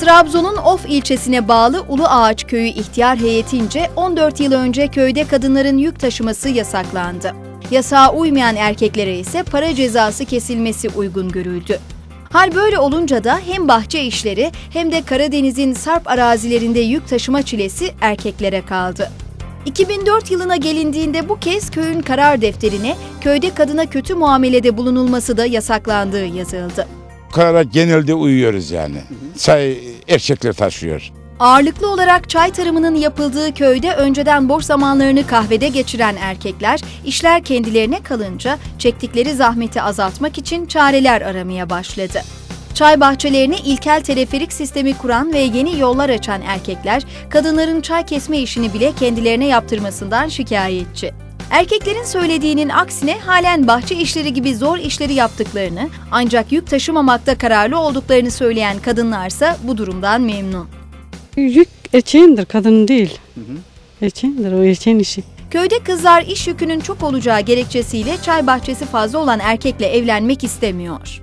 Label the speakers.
Speaker 1: Trabzon'un Of ilçesine bağlı Ulu Ağaç Köyü ihtiyar heyetince 14 yıl önce köyde kadınların yük taşıması yasaklandı. Yasağa uymayan erkeklere ise para cezası kesilmesi uygun görüldü. Hal böyle olunca da hem bahçe işleri hem de Karadeniz'in sarp arazilerinde yük taşıma çilesi erkeklere kaldı. 2004 yılına gelindiğinde bu kez köyün karar defterine köyde kadına kötü muamelede bulunulması da yasaklandığı yazıldı.
Speaker 2: Karara genelde uyuyoruz yani. Çay erkekler taşıyor.
Speaker 1: Ağırlıklı olarak çay tarımının yapıldığı köyde önceden boş zamanlarını kahvede geçiren erkekler, işler kendilerine kalınca çektikleri zahmeti azaltmak için çareler aramaya başladı. Çay bahçelerine ilkel teleferik sistemi kuran ve yeni yollar açan erkekler, kadınların çay kesme işini bile kendilerine yaptırmasından şikayetçi. Erkeklerin söylediğinin aksine halen bahçe işleri gibi zor işleri yaptıklarını ancak yük taşımamakta kararlı olduklarını söyleyen kadınlarsa bu durumdan memnun.
Speaker 3: Yük eçeğindir kadın değil. Eçeğindir o eçeğin işi.
Speaker 1: Köyde kızlar iş yükünün çok olacağı gerekçesiyle çay bahçesi fazla olan erkekle evlenmek istemiyor.